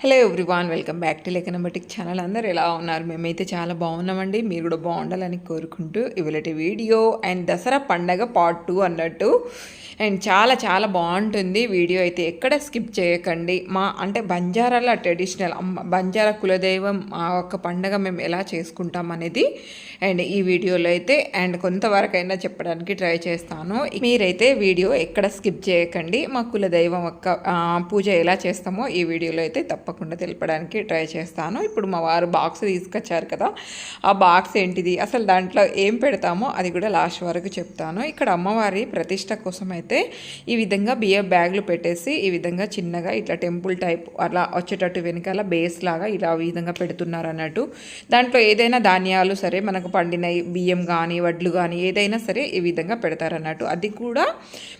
Hello everyone welcome back to లెకనమెటిక్ channel. అందరు ఎలా ఉన్నారు? మేమైతే చాలా బాగున్నామండి. మీరు కూడా బాగుండాలని కోరుకుంటూ ఇవాళ వీడియో అండ్ దసరా పండగ పార్ట్ టూ అన్నట్టు. అండ్ చాలా చాలా బాగుంటుంది. వీడియో అయితే ఎక్కడ స్కిప్ చేయకండి. మా అంటే బంజారాల ట్రెడిషనల్ బంజారా కులదైవం ఆ ఒక్క పండగ మేము ఎలా చేసుకుంటాం అనేది అండ్ ఈ వీడియోలో అయితే అండ్ కొంతవరకైనా చెప్పడానికి ట్రై చేస్తాను. మీరైతే వీడియో ఎక్కడ స్కిప్ చేయకండి. మా కులదైవం ఒక్క పూజ ఎలా చేస్తామో ఈ వీడియోలో అయితే తప్పకుండా తెలపడానికి ట్రై చేస్తాను. ఇప్పుడు మా వారు బాక్స్ తీసుకొచ్చారు కదా ఆ బాక్స్ ఏంటిది అసలు దాంట్లో ఏం పెడతామో అది కూడా లాస్ట్ వరకు చెప్తాను. ఇక్కడ అమ్మవారి ప్రతిష్ట కోసం అయితే ఈ విధంగా బియ్యం బ్యాగులు పెట్టేసి ఈ విధంగా చిన్నగా ఇట్లా టెంపుల్ టైప్ అలా వచ్చేటట్టు వెనకాల బేస్ లాగా ఇలా ఈ విధంగా పెడుతున్నారు అన్నట్టు. దాంట్లో ఏదైనా ధాన్యాలు సరే మనకు పండినవి బియ్యం కానీ వడ్లు కానీ ఏదైనా సరే ఈ విధంగా పెడతారన్నట్టు అది కూడా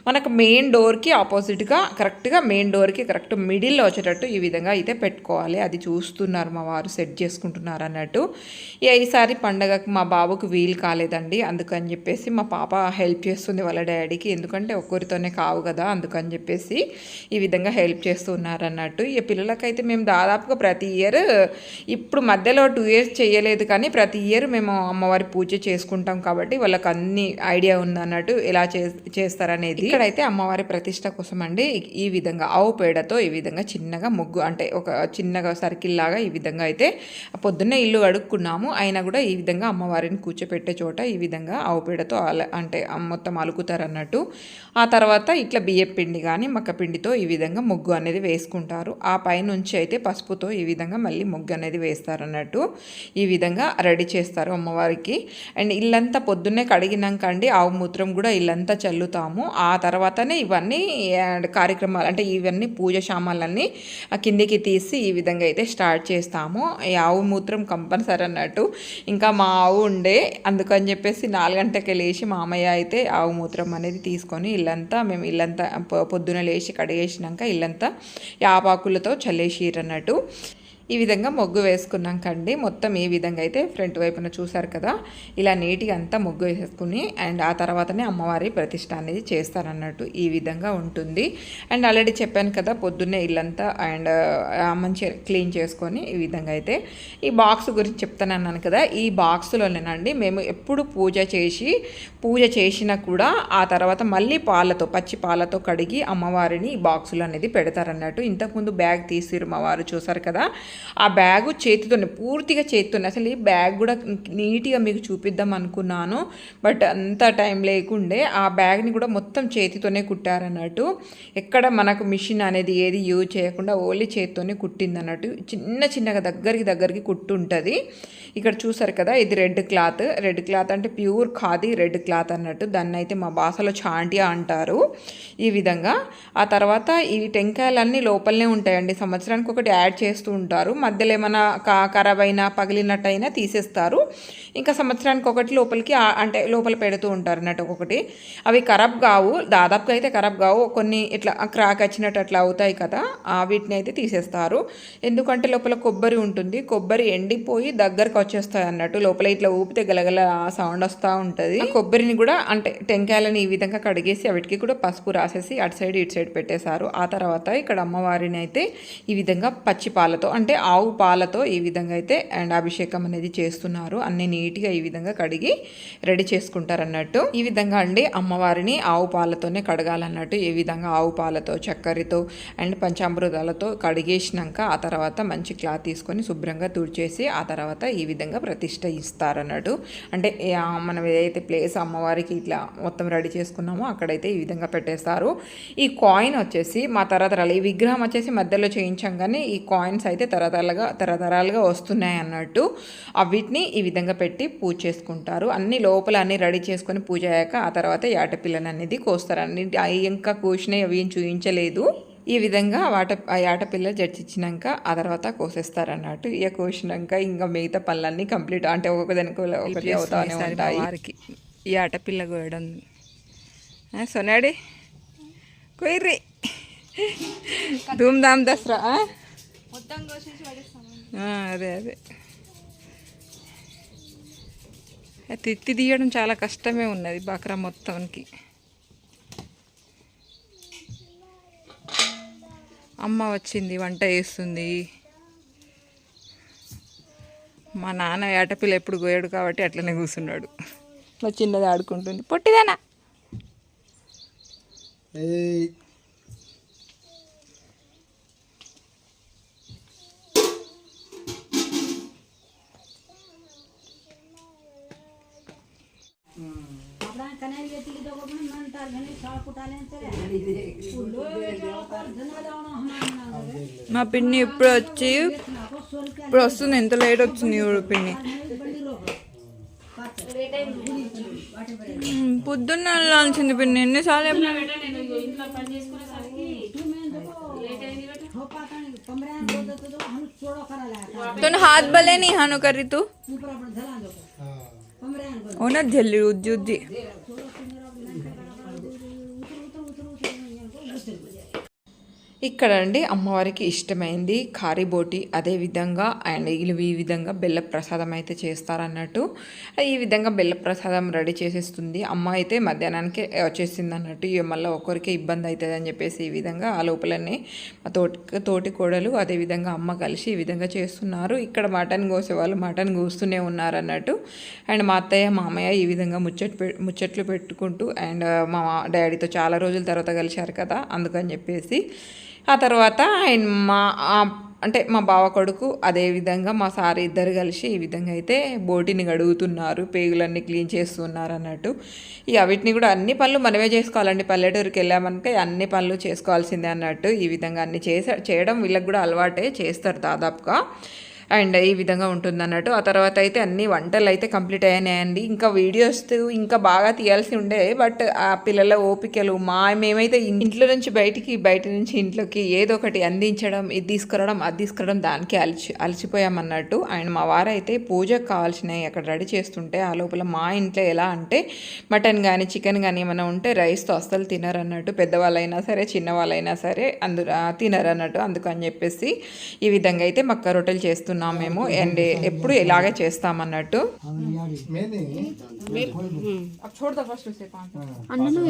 మనకు మెయిన్ డోర్కి ఆపోజిట్గా కరెక్ట్గా మెయిన్ డోర్కి కరెక్ట్ మిడిల్లో వచ్చేటట్టు ఈ విధంగా అయితే పెట్టుకోవాలి. అది చూస్తున్నారు మా వారు సెట్ చేసుకుంటున్నారు అన్నట్టు. ఇక ఈసారి పండగకి మా బాబుకు వీలు కాలేదండి. అందుకని చెప్పేసి మా పాప హెల్ప్ చేస్తుంది వాళ్ళ డాడీకి. ఎందుకంటే ఒక్కరితోనే కావు కదా అందుకని చెప్పేసి ఈ విధంగా హెల్ప్ చేస్తున్నారు అన్నట్టు. ఈ పిల్లలకైతే మేము దాదాపుగా ప్రతి ఇయర్ ఇప్పుడు మధ్యలో టూ ఇయర్స్ చేయలేదు కానీ ప్రతి ఇయర్ మేము అమ్మవారి పూజ చేసుకుంటాం కాబట్టి వాళ్ళకి అన్ని ఐడియా ఉంది అన్నట్టు ఎలా చే చేస్తారనేది. ఇక్కడైతే అమ్మవారి ప్రతిష్ట కోసం అండి ఈ విధంగా ఆవు పేడతో ఈ విధంగా చిన్నగా ముగ్గు అంటే ఒక ఒక చిన్నగా సర్కిల్ లాగా ఈ విధంగా అయితే పొద్దున్నే ఇల్లు అడుక్కున్నాము అయినా కూడా ఈ విధంగా అమ్మవారిని కూర్చోపెట్టే చోట ఈ విధంగా ఆవుపేడతో అల అంటే మొత్తం అలుకుతారు అన్నట్టు ఆ తర్వాత ఇట్లా బియ్యం పిండి కానీ మక్క పిండితో ఈ విధంగా ముగ్గు అనేది వేసుకుంటారు. ఆ పైనుంచి అయితే పసుపుతో ఈ విధంగా మళ్ళీ ముగ్గు అనేది వేస్తారు అన్నట్టు ఈ విధంగా రెడీ చేస్తారు అమ్మవారికి. అండ్ ఇల్లంతా పొద్దున్నే కడిగినాక అండి ఆవు మూత్రం కూడా ఇల్లంతా చల్లుతాము. ఆ తర్వాతనే ఇవన్నీ కార్యక్రమాలు అంటే ఇవన్నీ పూజ సామాన్లన్నీ కిందికి తీ తీసి ఈ విధంగా అయితే స్టార్ట్ చేస్తాము. ఈ ఆవు మూత్రం కంపల్సరీ అన్నట్టు. ఇంకా మా ఆవు ఉండే. అందుకని చెప్పేసి నాలుగు గంటకి లేచి మామయ్య అయితే ఆవు మూత్రం అనేది తీసుకొని ఇల్లంతా మేము ఇల్లంతా పొద్దున లేచి కడిగేసినాక ఇల్లంతా యాపాకులతో చల్లేసిరన్నట్టు ఈ విధంగా మొగ్గు వేసుకున్నాకండి మొత్తం ఈ విధంగా అయితే ఫ్రంట్ వైపున చూసారు కదా ఇలా నీట్గా అంతా మొగ్గు వేసుకుని అండ్ ఆ తర్వాతనే అమ్మవారి ప్రతిష్ట అనేది చేస్తారన్నట్టు ఈ విధంగా ఉంటుంది. అండ్ ఆల్రెడీ చెప్పాను కదా పొద్దున్నే ఇల్లంతా అండ్ మంచిగా క్లీన్ చేసుకొని ఈ విధంగా అయితే ఈ బాక్స్ గురించి చెప్తాను అన్నాను కదా ఈ బాక్స్లోనేనండి మేము ఎప్పుడు పూజ చేసి పూజ చేసినా కూడా ఆ తర్వాత మళ్ళీ పాలతో పచ్చి పాలతో కడిగి అమ్మవారిని ఈ బాక్సులు అనేది పెడతారన్నట్టు. ఇంతకుముందు బ్యాగ్ తీసిరు మా వారు చూసారు కదా ఆ బ్యాగు చేతితోనే పూర్తిగా చేతితోనే. అసలు ఈ బ్యాగ్ కూడా నీట్గా మీకు చూపిద్దాం అనుకున్నాను. బట్ అంత టైం లేకుండే ఆ బ్యాగ్ని కూడా మొత్తం చేతితోనే కుట్టారన్నట్టు. ఎక్కడ మనకు మిషన్ అనేది ఏది యూజ్ చేయకుండా ఓన్లీ చేతితోనే కుట్టింది అన్నట్టు చిన్న చిన్నగా దగ్గరికి దగ్గరికి కుట్టు ఉంటుంది ఇక్కడ చూసారు కదా ఇది రెడ్ క్లాత్. రెడ్ క్లాత్ అంటే ప్యూర్ ఖాదీ రెడ్ క్లాత్ అన్నట్టు. దాన్ని అయితే మా భాషలో చాంటియా అంటారు ఈ విధంగా. ఆ తర్వాత ఈ టెంకాయలన్నీ లోపలనే ఉంటాయండి. సంవత్సరానికి ఒకటి యాడ్ చేస్తూ ఉంటారు. మధ్యలో ఏమైనా కా ఖరాబ్ అయినా పగిలినట్టయినా తీసేస్తారు. ఇంకా సంవత్సరానికి ఒకటి లోపలికి అంటే లోపల పెడుతూ ఉంటారు అన్నట్టు ఒకటి. అవి ఖరాబ్ కావు. దాదాపుగా అయితే ఖరాబ్ కావు. కొన్ని ఇట్లా క్రాక్ వచ్చినట్టు అట్లా అవుతాయి కదా ఆ వీటిని అయితే తీసేస్తారు. ఎందుకంటే లోపల కొబ్బరి ఉంటుంది. కొబ్బరి ఎండిపోయి దగ్గరకు వచ్చేస్తాయి అన్నట్టు లోపల ఇట్లా ఊపితే గలగల సౌండ్ వస్తూ ఉంటుంది. కొబ్బరిని కూడా అంటే టెంకాయలని ఈ విధంగా కడిగేసి వాటికి కూడా పసుపు రాసేసి అటు సైడ్ ఇటు సైడ్ పెట్టేశారు. ఆ తర్వాత ఇక్కడ అమ్మవారిని అయితే ఈ విధంగా పచ్చి పాలతో అంటే ఆవు పాలతో ఈ విధంగా అయితే అండ్ అభిషేకం అనేది చేస్తున్నారు. అన్ని నీట్గా ఈ విధంగా కడిగి రెడీ చేసుకుంటారన్నట్టు. ఈ విధంగా అండి అమ్మవారిని ఆవు పాలతోనే కడగాలన్నట్టు ఈ విధంగా ఆవు పాలతో చక్కెరతో అండ్ పంచామృతాలతో కడిగేసినాక ఆ తర్వాత మంచి క్లాత్ తీసుకొని శుభ్రంగా తుడిచేసి ఆ తర్వాత ఈ విధంగా ప్రతిష్ట ఇస్తారన్నట్టు. అంటే మనం ఏదైతే ప్లేస్ అమ్మవారికి ఇట్లా మొత్తం రెడీ చేసుకున్నామో అక్కడైతే ఈ విధంగా పెట్టేస్తారు. ఈ కాయిన్ వచ్చేసి మా తరతరాలు ఈ విగ్రహం వచ్చేసి మధ్యలో చేయించాం కానీ ఈ కాయిన్స్ అయితే తరతరాలుగా తరతరాలుగా వస్తున్నాయి అన్నట్టు ఆ వీటిని ఈ విధంగా పెట్టి పూజ చేసుకుంటారు. అన్ని లోపల అన్ని రెడీ చేసుకొని పూజ అయ్యాక ఆ తర్వాత యాటపిల్లని అనేది కోస్తారు. అన్ని అవి ఇంకా కోసినవి అవి ఏం చూపించలేదు ఈ విధంగా వాట ఆ ఆటపిల్ల జడ్చిచ్చినాక ఆ తర్వాత కోసేస్తారు అన్నట్టు. ఇక కోసినాక ఇంకా మిగతా పనులన్నీ కంప్లీట్ అంటే ఒక్కొక్క దానికి ఒకటి అవుతానే ఉంటాయి. వారికి. ఈ ఆటపిల్ల కోయడం సొనాడి కొయ్యి ధూమ్ ధామ్ దసరా అదే అదే. తిత్తి తీయడం చాలా కష్టమే ఉన్నది బక్రా మొత్తానికి. అమ్మ వచ్చింది వంట చేస్తుంది. మా నాన్న ఏటపిల్ల ఎప్పుడు పోయాడు కాబట్టి అట్లనే కూర్చున్నాడు. మా చిన్నది ఆడుకుంటుంది. పొట్టిదేనా? మా పిన్ని ఇప్పుడు వచ్చి ఇప్పుడు వస్తుంది ఎంత లేట్ వచ్చింది ఇప్పుడు పిన్ని? పొద్దున్న లాల్చింది పిన్ని ఎన్నిసార్లు తను హాత్ బలే నీ హను కర్రీ తు ఓనా జల్లి ఉద్ది ఉద్ది ఇక్కడ అండి అమ్మవారికి ఇష్టమైంది కారీబోటి అదే విధంగా అండ్ ఈ విధంగా బెల్ల ప్రసాదం అయితే చేస్తారన్నట్టు. ఈ విధంగా బెల్ల ప్రసాదం రెడీ చేసేస్తుంది. అమ్మ అయితే మధ్యాహ్నానికి వచ్చేసింది అన్నట్టు మళ్ళీ ఒకరికి ఇబ్బంది అవుతుంది అని చెప్పేసి ఈ విధంగా ఆ లోపలనే మా తోటి తోటి కోడలు అదే విధంగా అమ్మ కలిసి ఈ విధంగా చేస్తున్నారు. ఇక్కడ మటన్ కోసే వాళ్ళు మటన్ కోస్తూనే ఉన్నారు అన్నట్టు అండ్ మా అత్తయ్య మామయ్య ఈ విధంగా ముచ్చట్ పె ముచ్చట్లు పెట్టుకుంటూ అండ్ మా డాడీతో చాలా రోజుల తర్వాత కలిశారు కదా అందుకని చెప్పేసి ఆ తర్వాత ఆయన మా అంటే మా బావ కొడుకు అదే విధంగా మా సార్ ఇద్దరు కలిసి ఈ విధంగా అయితే బోటిని గడుగుతున్నారు పేగులన్నీ క్లీన్ చేస్తున్నారు అన్నట్టు. ఇక వీటిని కూడా అన్ని పనులు మనమే చేసుకోవాలండి. పల్లెటూరుకి వెళ్ళామనుక అన్ని పనులు చేసుకోవాల్సిందే అన్నట్టు ఈ విధంగా అన్ని చేసే చేయడం వీళ్ళకి కూడా అలవాటే చేస్తారు దాదాపుగా. అండ్ ఈ విధంగా ఉంటుంది అన్నట్టు ఆ తర్వాత అయితే అన్ని వంటలు అయితే కంప్లీట్ అయినాయండి. ఇంకా వీడియోస్ ఇంకా బాగా తీయాల్సి ఉండే బట్ ఆ పిల్లల ఓపికలు మా మేమైతే ఇంట్లో నుంచి బయటికి బయట నుంచి ఇంట్లోకి ఏదో ఒకటి అందించడం ఇది తీసుకురావడం అది తీసుకురావడం దానికి అలచి అలసిపోయామన్నట్టు అండ్ మా వారైతే పూజకు కావాల్సినవి అక్కడ రెడీ చేస్తుంటే ఆ లోపల మా ఇంట్లో ఎలా అంటే మటన్ కానీ చికెన్ కానీ ఏమైనా ఉంటే రైస్తో అస్సలు తినరన్నట్టు. పెద్దవాళ్ళైనా సరే చిన్నవాళ్ళైనా సరే అందు తినరన్నట్టు. అందుకని చెప్పేసి ఈ విధంగా అయితే మక్క రొట్టెలు చేస్తున్నాం మేము అండ్ ఎప్పుడు ఇలాగే చేస్తామన్నట్టు. मैंने అన్నను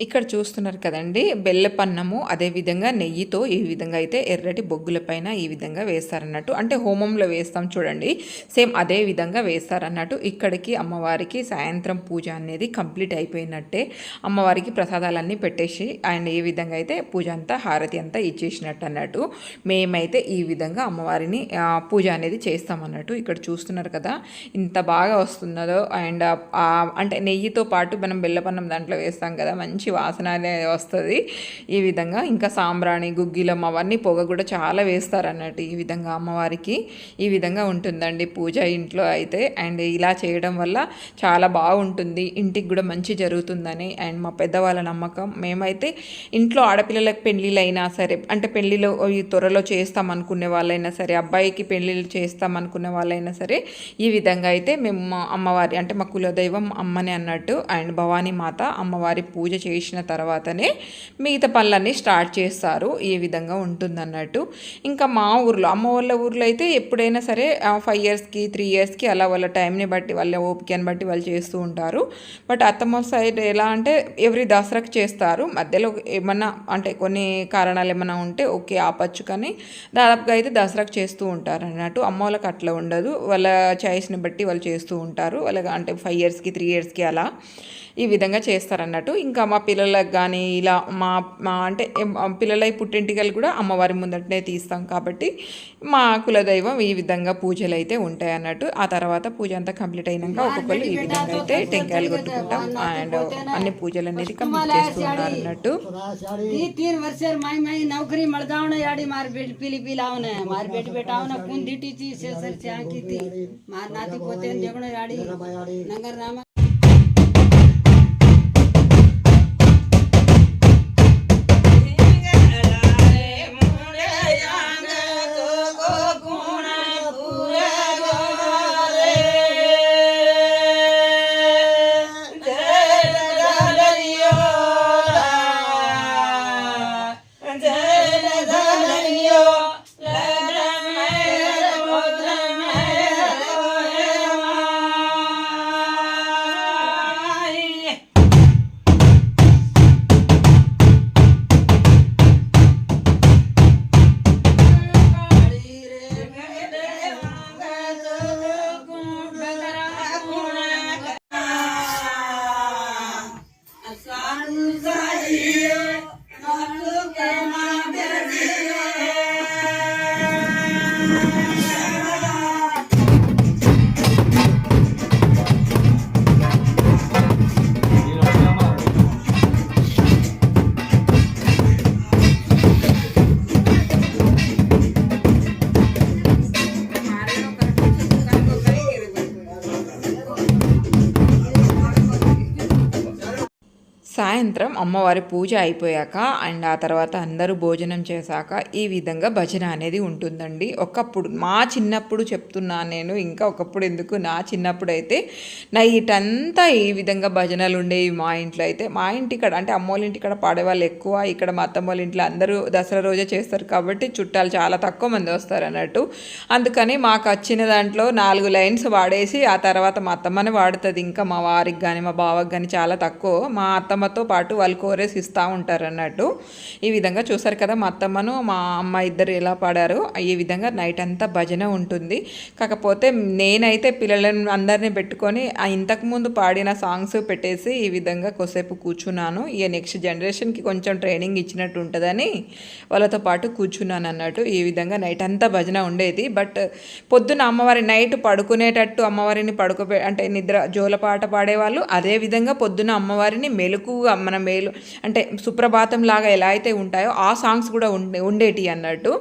ఇక్కడ చూస్తున్నారు కదండి బెల్లపన్నము అదేవిధంగా నెయ్యితో ఈ విధంగా అయితే ఎర్రటి బొగ్గుల పైన ఈ విధంగా వేస్తారన్నట్టు అంటే హోమంలో వేస్తాం చూడండి సేమ్ అదే విధంగా వేస్తారన్నట్టు ఇక్కడికి అమ్మవారికి సాయంత్రం పూజ అనేది కంప్లీట్ అయిపోయినట్టే అమ్మవారికి ప్రసాదాలన్నీ పెట్టేసి అండ్ ఈ విధంగా అయితే పూజ అంతా హారతి అంతా ఇచ్చేసినట్టు అన్నట్టు మేమైతే ఈ విధంగా అమ్మవారిని పూజ అనేది చేస్తామన్నట్టు ఇక్కడ చూస్తున్నారు కదా ఇంత బాగా వస్తున్నదో అండ్ అంటే నెయ్యితో పాటు మనం బెల్లపన్నం దాంట్లో వేస్తాం కదా మంచి వాసన అనేది వస్తుంది. ఈ విధంగా ఇంకా సాంబ్రాణి గుగ్గిలం అవన్నీ పొగ కూడా చాలా వేస్తారు అన్నట్టు ఈ విధంగా అమ్మవారికి ఈ విధంగా ఉంటుందండి పూజ ఇంట్లో అయితే. అండ్ ఇలా చేయడం వల్ల చాలా బాగుంటుంది. ఇంటికి కూడా మంచి జరుగుతుందని అండ్ మా పెద్దవాళ్ళ నమ్మకం. మేమైతే ఇంట్లో ఆడపిల్లలకు పెళ్ళిళ్ళు అయినా సరే అంటే పెళ్ళిలో ఈ త్వరలో చేస్తాం అనుకునే వాళ్ళైనా సరే అబ్బాయికి పెళ్ళిళ్ళు చేస్తాం అనుకునే వాళ్ళైనా సరే ఈ విధంగా అయితే మేము మా అమ్మవారి అంటే మా కులదైవం అమ్మని అన్నట్టు అండ్ భవానీ మాత అమ్మవారి పూజ చేసిన తర్వాతనే మిగతా పనులన్నీ స్టార్ట్ చేస్తారు. ఏ విధంగా ఉంటుందన్నట్టు. ఇంకా మా ఊర్లో అమ్మ వాళ్ళ ఊర్లో అయితే ఎప్పుడైనా సరే ఫైవ్ ఇయర్స్కి త్రీ ఇయర్స్కి అలా వాళ్ళ టైంని బట్టి వాళ్ళ ఓపికని బట్టి వాళ్ళు చేస్తూ ఉంటారు. బట్ అత్తమ్మ సైడ్ ఎలా అంటే ఎవ్రీ దసరాకి చేస్తారు. మధ్యలో ఏమన్నా అంటే కొన్ని కారణాలు ఏమైనా ఉంటే ఓకే ఆపచ్చు కానీ దాదాపుగా అయితే దసరాకు చేస్తూ ఉంటారు అన్నట్టు అమ్మ వాళ్ళకి అట్లా ఉండదు. వాళ్ళ చాయిస్ని బట్టి వాళ్ళు చేస్తూ ఉంటారు. వాళ్ళ అంటే ఫైవ్ ఇయర్స్కి త్రీ ఇయర్స్కి అలా. ఈ విధంగా చేస్తారన్నట్టు. ఇంకా మా పిల్లలకు కానీ ఇలా మా మా అంటే పిల్లల పుట్టింటికలు కూడా అమ్మవారి ముందటనే తీస్తాం కాబట్టి మా కులదైవం ఈ విధంగా పూజలు అయితే ఉంటాయి అన్నట్టు ఆ తర్వాత పూజ అంతా కంప్లీట్ అయినాక ఒక్కొక్కరు ఈ విధంగా అయితే టెంకాయలు కొట్టుకుంటాం. అండ్ అన్ని పూజలు అనేది కంప్లీట్ చేస్తున్నారు అన్నట్టు మై మై యాడి నాతి సాయంత్రం అమ్మవారి పూజ అయిపోయాక అండ్ ఆ తర్వాత అందరూ భోజనం చేశాక ఈ విధంగా భజన అనేది ఉంటుందండి. ఒకప్పుడు మా చిన్నప్పుడు చెప్తున్నాను నేను ఇంకా ఒకప్పుడు ఎందుకు నా చిన్నప్పుడు అయితే నైట్ అంతా ఈ విధంగా భజనలు ఉండేవి మా ఇంట్లో అయితే. మా ఇంటి ఇక్కడ అంటే అమ్మోళ్ళ ఇంటి ఇక్కడ పాడేవాళ్ళు ఎక్కువ ఇక్కడ మా అత్తమ్మ వాళ్ళ ఇంట్లో అందరూ దసరా రోజే చేస్తారు కాబట్టి చుట్టాలు చాలా తక్కువ మంది వస్తారు అన్నట్టు. అందుకని మాకు వచ్చిన దాంట్లో నాలుగు లైన్స్ వాడేసి ఆ తర్వాత మా అత్తమ్మనే వాడుతుంది. ఇంకా మా వారికి కానీ మా బావకి కానీ చాలా తక్కువ. మా అత్తమ్మతో పాటు వాళ్ళు కోరేసి ఇస్తూ ఉంటారు అన్నట్టు. ఈ విధంగా చూసారు కదా మా అత్తమ్మను మా అమ్మ ఇద్దరు ఎలా పాడారో ఈ విధంగా నైట్ అంతా భజన ఉంటుంది. కాకపోతే నేనైతే పిల్లలను అందరినీ పెట్టుకొని ఇంతకుముందు పాడిన సాంగ్స్ పెట్టేసి ఈ విధంగా కొద్దిసేపు కూర్చున్నాను. ఇక నెక్స్ట్ జనరేషన్కి కొంచెం ట్రైనింగ్ ఇచ్చినట్టు ఉంటుందని వాళ్ళతో పాటు కూర్చున్నాను అన్నట్టు. ఈ విధంగా నైట్ అంతా భజన ఉండేది. బట్ పొద్దున అమ్మవారి నైట్ పడుకునేటట్టు అమ్మవారిని పడుకోబె అంటే నిద్ర జోలపాట పాడేవాళ్ళు. అదే విధంగా పొద్దున అమ్మవారిని మెలకుగా మన మేలు అంటే సుప్రభాతం లాగా ఎలా అయితే ఉంటాయో ఆ సాంగ్స్ కూడా ఉండే ఉండేటి అన్నట్టు.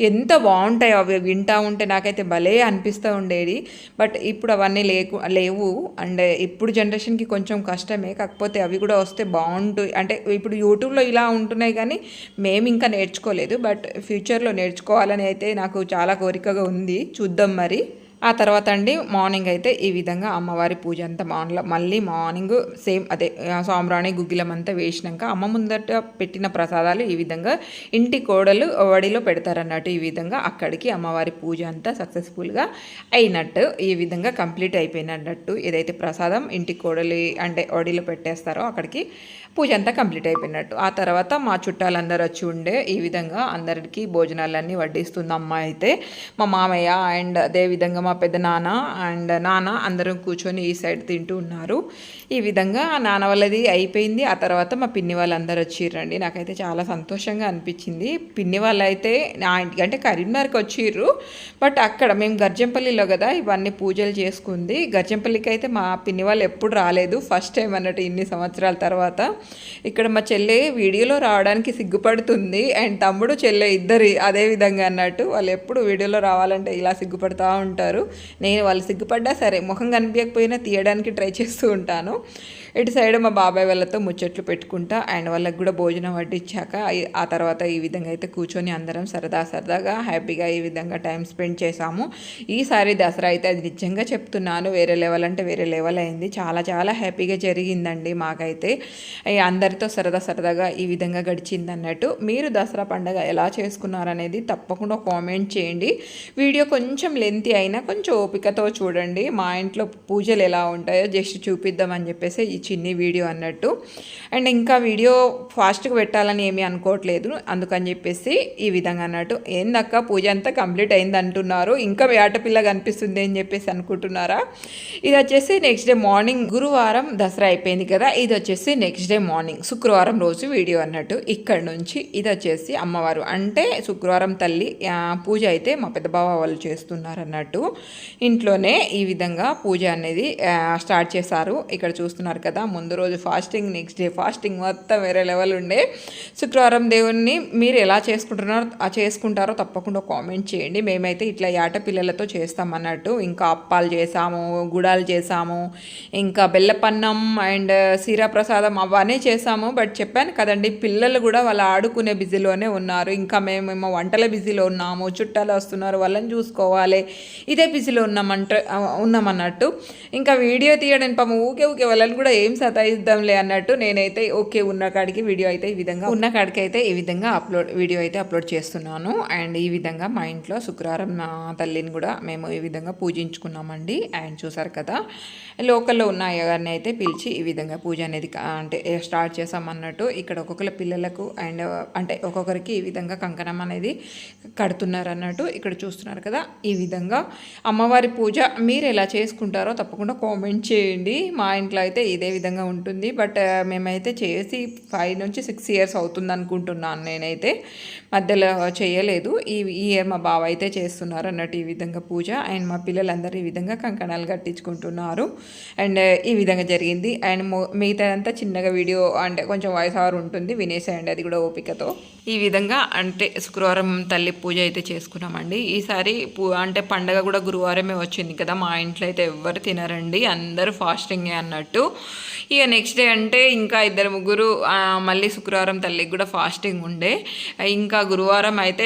ఎంత బాగుంటాయో అవి వింటూ ఉంటే నాకైతే భలే అనిపిస్తూ ఉండేది. బట్ ఇప్పుడు అవన్నీ లేకు లేవు. అండ్ ఇప్పుడు జనరేషన్కి కొంచెం కష్టమే. కాకపోతే అవి కూడా వస్తే బాగుంటుంది అంటే ఇప్పుడు యూట్యూబ్లో ఇలా ఉంటున్నాయి కానీ మేము ఇంకా నేర్చుకోలేదు. బట్ ఫ్యూచర్లో నేర్చుకోవాలని అయితే నాకు చాలా కోరికగా ఉంది. చూద్దాం మరి. ఆ తర్వాత అండి మార్నింగ్ అయితే ఈ విధంగా అమ్మవారి పూజ అంతా మార్నింగ్ మళ్ళీ మార్నింగ్ సేమ్ అదే సాంబ్రాణి గుగ్గిలం అంతా వేసినాక అమ్మ ముందట పెట్టిన ప్రసాదాలు ఈ విధంగా ఇంటి కోడలు వడిలో పెడతారన్నట్టు ఈ విధంగా అక్కడికి అమ్మవారి పూజ అంతా సక్సెస్ఫుల్గా అయినట్టు ఈ విధంగా కంప్లీట్ అయిపోయినట్టు ఏదైతే ప్రసాదం ఇంటి కోడలి అంటే వడిలో పెట్టేస్తారో అక్కడికి పూజ అంతా కంప్లీట్ అయిపోయినట్టు. ఆ తర్వాత మా చుట్టాలందరూ వచ్చి ఉండే ఈ విధంగా అందరికీ భోజనాలన్నీ వడ్డిస్తుంది అమ్మ అయితే. మా మామయ్య అండ్ అదేవిధంగా మా పెద్ద నాన్న అండ్ నాన్న అందరూ కూర్చొని ఈ సైడ్ తింటూ ఉన్నారు. ఈ విధంగా నాన్న వాళ్ళది అయిపోయింది. ఆ తర్వాత మా పిన్ని వాళ్ళందరూ వచ్చిర్రండి. నాకైతే చాలా సంతోషంగా అనిపించింది. పిన్ని వాళ్ళు అయితే నా ఇంటికి అంటే కరీంనగర్కి వచ్చిర్రు. బట్ అక్కడ మేము గర్జంపల్లిలో కదా ఇవన్నీ పూజలు చేసుకుంది. గర్జంపల్లికి అయితే మా పిన్ని వాళ్ళు ఎప్పుడు రాలేదు. ఫస్ట్ టైం అన్నట్టు ఇన్ని సంవత్సరాల తర్వాత. ఇక్కడ మా చెల్లె వీడియోలో రావడానికి సిగ్గుపడుతుంది. అండ్ తమ్ముడు చెల్లె ఇద్దరి అదే విధంగా అన్నట్టు వాళ్ళు ఎప్పుడు వీడియోలో రావాలంటే ఇలా సిగ్గుపడుతూ ఉంటారు. నేను వాళ్ళు సిగ్గుపడ్డా సరే ముఖం కనిపించకపోయినా తీయడానికి ట్రై చేస్తూ ఉంటాను. ఇటు సైడ్ మా బాబాయ్ వాళ్ళతో ముచ్చట్లు పెట్టుకుంటా అండ్ వాళ్ళకి కూడా భోజనం వడ్డించాక ఆ తర్వాత ఈ విధంగా అయితే కూర్చొని అందరం సరదా సరదాగా హ్యాపీగా ఈ విధంగా టైం స్పెండ్ చేశాము. ఈసారి దసరా అయితే అది నిజంగా చెప్తున్నాను వేరే లెవెల్ అంటే వేరే లెవెల్ అయింది. చాలా చాలా హ్యాపీగా జరిగిందండి మాకైతే. అందరితో సరదా సరదాగా ఈ విధంగా గడిచింది అన్నట్టు మీరు దసరా పండగ ఎలా చేసుకున్నారనేది తప్పకుండా కామెంట్ చేయండి. వీడియో కొంచెం లెంతీ అయినా కొంచెం ఓపికతో చూడండి. మా ఇంట్లో పూజలు ఎలా ఉంటాయో జస్ట్ చూపిద్దామని చెప్పేసి ఈ చిన్ని వీడియో అన్నట్టు. అండ్ ఇంకా వీడియో ఫాస్ట్గా పెట్టాలని ఏమీ అనుకోవట్లేదు. అందుకని చెప్పేసి ఈ విధంగా అన్నట్టు. ఏందక్క పూజ అంతా కంప్లీట్ అయింది అంటున్నారు. ఇంకా వేటపిల్ల కనిపిస్తుంది అని చెప్పేసి అనుకుంటున్నారా? ఇది వచ్చేసి నెక్స్ట్ డే మార్నింగ్ గురువారం దసరా అయిపోయింది కదా. ఇది వచ్చేసి నెక్స్ట్ డే మార్నింగ్ శుక్రవారం రోజు వీడియో అన్నట్టు. ఇక్కడ నుంచి ఇది వచ్చేసి అమ్మవారు. అంటే శుక్రవారం తల్లి పూజ అయితే మా పెద్దబావ వాళ్ళు చేస్తున్నారు అన్నట్టు. ఇంట్లోనే ఈ విధంగా పూజ అనేది స్టార్ట్ చేశారు. ఇక్కడ చూస్తున్నారు కదా ముందు రోజు ఫాస్టింగ్ నెక్స్ట్ డే ఫాస్టింగ్ మొత్తం వేరే లెవెల్ ఉండే. శుక్రవారం దేవుణ్ణి మీరు ఎలా చేసుకుంటున్నారో చేసుకుంటారో తప్పకుండా కామెంట్ చేయండి. మేమైతే ఇట్లా యాట పిల్లలతో చేస్తామన్నట్టు ఇంకా అప్పాలు చేసాము గుడాలు చేసాము ఇంకా బెల్లపన్నం అండ్ సీరా ప్రసాదం అవన్నీ చేసాము. బట్ చెప్పాను కదండి పిల్లలు కూడా వాళ్ళు ఆడుకునే బిజీలోనే ఉన్నారు. ఇంకా మేమేమో వంటల బిజీలో ఉన్నాము చుట్టాలు వస్తున్నారు వాళ్ళని చూసుకోవాలి. ఇదే బిజీలో ఉన్నామంట ఉన్నామన్నట్టు. ఇంకా వీడియో తీయడానికి పాపం ఊకే ఊకే వాళ్ళని కూడా ఏం సతాయిద్దాంలే అన్నట్టు నేనైతే ఓకే ఉన్న కాడికి వీడియో అయితే ఈ విధంగా ఉన్న కాడికి అయితే ఈ విధంగా అప్లోడ్ వీడియో అయితే అప్లోడ్ చేస్తున్నాను. అండ్ ఈ విధంగా మా ఇంట్లో శుక్రవారం నా తల్లిని కూడా మేము ఈ విధంగా పూజించుకున్నామండి. అండ్ చూసారు కదా లోకల్లో ఉన్న అయ్యగారిని అయితే పిలిచి ఈ విధంగా పూజ అనేది అంటే స్టార్ట్ చేసామన్నట్టు ఇక్కడ ఒక్కొక్కరి పిల్లలకు అండ్ అంటే ఒక్కొక్కరికి ఈ విధంగా కంకణం అనేది కడుతున్నారు అన్నట్టు ఇక్కడ చూస్తున్నారు కదా ఈ విధంగా అమ్మవారి పూజ మీరు ఎలా చేసుకుంటారో తప్పకుండా కామెంట్ చేయండి. మా ఇంట్లో అయితే ఇదే విధంగా ఉంటుంది. బట్ మేమైతే చేసి ఫైవ్ నుంచి సిక్స్ ఇయర్స్ అవుతుంది అనుకుంటున్నాను నేనైతే. మధ్యలో చేయలేదు. ఈ ఇయర్ మా బావ అయితే చేస్తున్నారు అన్నట్టు ఈ విధంగా పూజ. అండ్ మా పిల్లలందరూ ఈ విధంగా కంకణాలు కట్టించుకుంటున్నారు. అండ్ ఈ విధంగా జరిగింది. అండ్ మిగతాదంతా చిన్నగా వీడియో అంటే కొంచెం వాయిస్ ఓవర్ ఉంటుంది. వినేసేయండి అది కూడా ఓపికతో. ఈ విధంగా అంటే శుక్రవారం తల్లి పూజ అయితే చేసుకున్నామండి. ఈసారి పూ అంటే పండగ కూడా గురువారమే వచ్చింది కదా మా ఇంట్లో అయితే ఎవ్వరు తినరండి అందరూ ఫాస్టింగే అన్నట్టు. ఇక నెక్స్ట్ డే అంటే ఇంకా ఇద్దరు ముగ్గురు మళ్ళీ శుక్రవారం తల్లికి కూడా ఫాస్టింగ్ ఉండే. ఇంకా గురువారం అయితే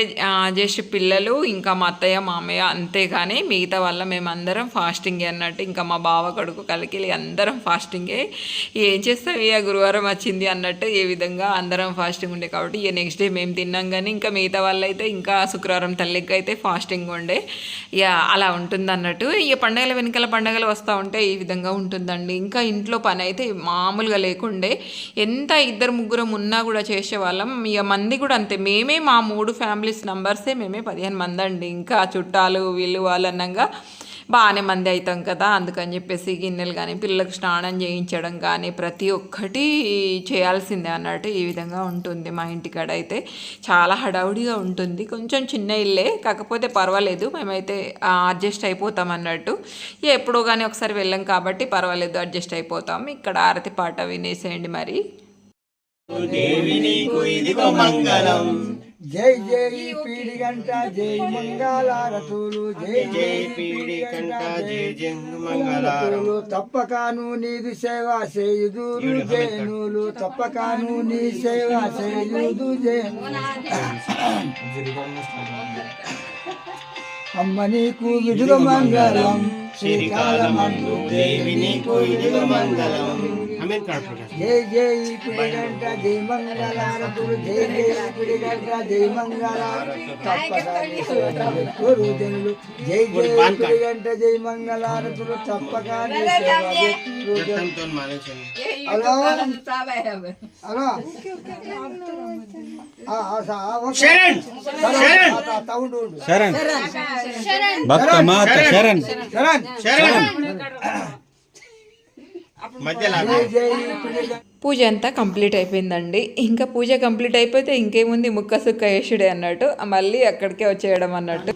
జస్ట్ పిల్లలు ఇంకా మా అత్తయ్య మామయ్య అంతే కానీ మిగతా వల్ల మేము అందరం ఫాస్టింగే అన్నట్టు. ఇంకా మా బావ కొడుకు కలికి అందరం ఫాస్టింగే. ఏం చేస్తాం? ఇక గురువారం వచ్చింది అన్నట్టు ఏ విధంగా అందరం ఫాస్టింగ్ ఉండే కాబట్టి ఇక నెక్స్ట్ డే మేము తిన్నాం. కానీ ఇంకా మిగతా వాళ్ళైతే అయితే ఇంకా శుక్రవారం తల్లికి అయితే ఫాస్టింగ్ ఉండే. ఇక అలా ఉంటుంది అన్నట్టు ఇక పండగల వెనకాల పండగలు వస్తూ ఉంటే ఈ విధంగా ఉంటుందండి. ఇంకా ఇంట్లో పని అయితే మామూలుగా లేకుండే ఎంత ఇద్దరు ముగ్గురం ఉన్నా కూడా చేసేవాళ్ళం. ఇక మంది కూడా అంతే. మేమే మా మూడు ఫ్యామిలీస్ నంబర్సే మేమే పదిహేను మంది అండి ఇంకా చుట్టాలు వీళ్ళు వాళ్ళు అన్నగా బాగానే మంది అవుతాం కదా అందుకని చెప్పేసి గిన్నెలు కానీ పిల్లలకు స్నానం చేయించడం కానీ ప్రతి ఒక్కటి చేయాల్సిందే అన్నట్టు ఈ విధంగా ఉంటుంది మా ఇంటికాడ అయితే. చాలా హడావుడిగా ఉంటుంది. కొంచెం చిన్న ఇల్లే కాకపోతే పర్వాలేదు. మేమైతే అడ్జస్ట్ అయిపోతాం అన్నట్టు. ఎప్పుడో కానీ ఒకసారి వెళ్ళాం కాబట్టి పర్వాలేదు అడ్జస్ట్ అయిపోతాం. ఇక్కడ ఆరతి పాట వినేసేయండి మరి. జై జై పీడి గంట జై మంగళారతులు జై జై పీడి గంట జై జై మంగళారతులు. తప్పకాను నీది సేవ చేయుదురు జేనులు తప్పకాను నీ సేవ చేయుదు జేను అమ్మ నీకు విడుల మంగళం శ్రీకాళమందు దేవి నీకు విడుల మంగళం. జై జై పిడిగంట జై మంగళారతులు జై జై పిడిగంట జై మంగళారతులు జనులు జై జై పిడిగంట జై మంగళారతులు తప్పక. హలో? హలో. శరణ్! భక్త మాత శరణ్! శరణ్. పిడిగంట పూజ అంతా కంప్లీట్ అయిపోయిందండి. ఇంకా పూజ కంప్లీట్ అయిపోతే ఇంకేముంది? ముక్క సుక్క వేసుడే అన్నట్టు. మళ్ళీ అక్కడికే వచ్చేయడం అన్నట్టు.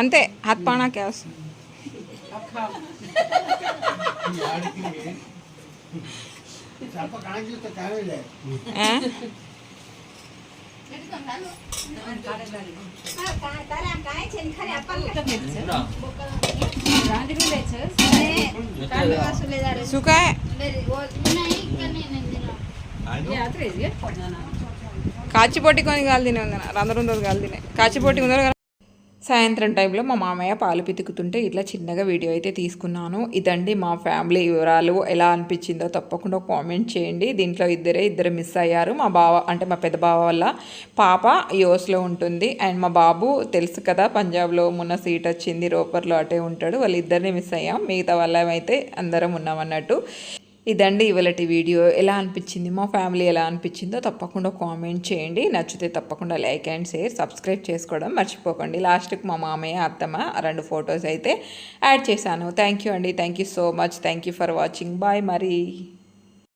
అంతే హాత్ పానా క్యాస్ શું કાય కాచిపోటీ కొన్ని కాలు తినే ఉందన్న రంధ్రం రోజు కాలు తినే. కాచిపోటీ ఉందో సాయంత్రం టైంలో మా మామయ్య పాలు పితుకుతుంటే ఇట్లా చిన్నగా వీడియో అయితే తీసుకున్నాను. ఇదండి మా ఫ్యామిలీ వివరాలు. ఎలా అనిపించిందో తప్పకుండా కామెంట్ చేయండి. దీంట్లో ఇద్దరే ఇద్దరు మిస్ అయ్యారు. మా బావ అంటే మా పెద్ద బావ వల్ల పాప యోస్లో ఉంటుంది. అండ్ మా బాబు తెలుసు కదా పంజాబ్లో మొన్న సీట్ వచ్చింది రోపర్లో అటే ఉంటాడు. వాళ్ళిద్దరిని మిస్ అయ్యాం. మిగతా వాళ్ళమైతే అందరం ఉన్నాం అన్నట్టు ఇదండి ఇవాళటి వీడియో. ఎలా అనిపించింది? మా ఫ్యామిలీ ఎలా అనిపించిందో తప్పకుండా కామెంట్ చేయండి. నచ్చితే తప్పకుండా లైక్ అండ్ షేర్ సబ్స్క్రైబ్ చేసుకోవడం మర్చిపోకండి. లాస్ట్కి మా మామయ్య అత్తమ్మ రెండు ఫొటోస్ అయితే యాడ్ చేశాను. థ్యాంక్ యూ అండి. Thank you so much. Thank you for watching. Bye మరి.